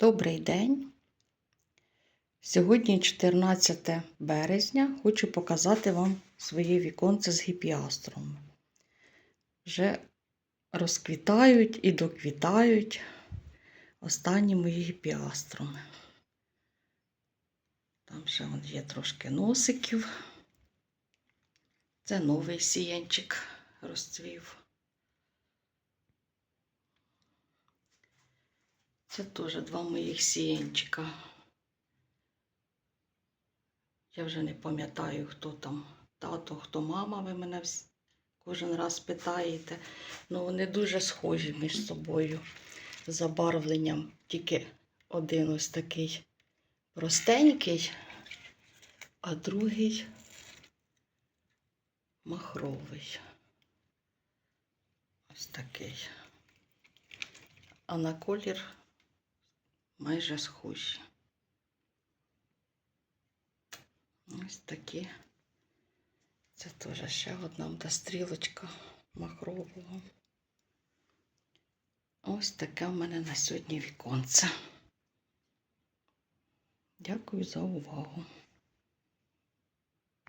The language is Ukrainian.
Добрий день. Сьогодні 14 березня. Хочу показати вам своє віконце з гіпіастром. Вже розквітають і доквітають останні мої гіпіастроми. Там ще є трошки носиків. Це новий сіянчик розцвів. Це теж два моїх сіянчика. Я вже не пам'ятаю, хто там тато, хто мама, ви мене кожен раз питаєте. Ну, вони дуже схожі між собою забарвленням. Тільки один ось такий простенький, а другий махровий. Ось такий. А на колір майже схожі. Ось такі. Це теж ще одна та стрілочка махрового. Ось таке в мене на сьогодні віконце. Дякую за увагу.